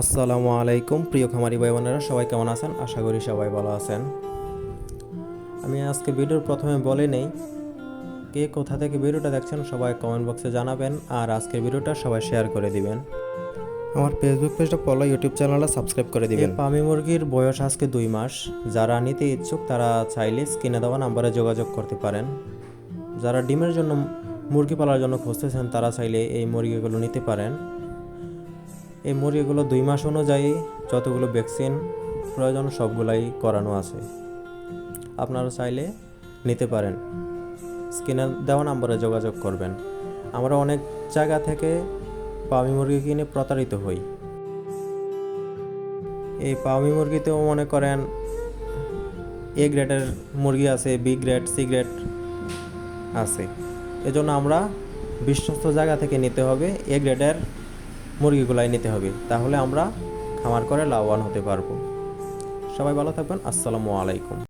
আসসালামু আলাইকুম প্রিয় খামারি ভাই বোনেরা সবাই কেমন আছেন? আশা করি সবাই ভালো আছেন। আমি আজকে ভিডিওর প্রথমে বলে নেই কে কোথা থেকে ভিডিওটা দেখছেন সবাই কমেন্ট বক্সে জানাবেন আর আজকের ভিডিওটা সবাই শেয়ার করে দিবেন। আমার ফেসবুক পেজটা ফলো ইউটিউব চ্যানেলটা সাবস্ক্রাইব করে দিবেন। পামি মুরগির বয়স আজকে দুই মাস। যারা নিতে ইচ্ছুক তারা চাইলে স্ক্রিনে দেওয়া নাম্বারে যোগাযোগ করতে পারেন। যারা ডিমের জন্য মুরগি পালার জন্য খুঁজতেছেন তারা চাইলে এই মুরগিগুলো নিতে পারেন। এই মুরগিগুলো দুই মাস অনুযায়ী যতগুলো ভ্যাকসিন প্রয়োজন সবগুলাই করানো আছে। আপনারা চাইলে নিতে পারেন। স্ক্রিনে দেওয়া নাম্বারে যোগাযোগ করবেন। আমরা অনেক জায়গা থেকে পামি মুরগি কিনে প্রতারিত হই। এই পামি মুরগিতেও মনে করেন এ গ্রেডের মুরগি আছে বি গ্রেড সি গ্রেড আছে। এজন্য আমরা বিশ্বস্ত জায়গা থেকে নিতে হবে এ গ্রেডের মুরগিগুলাই নিতে হবে, তাহলে আমরা খামার করে লাভবান হতে পারব। সবাই ভালো থাকবেন, আসসালামু আলাইকুম।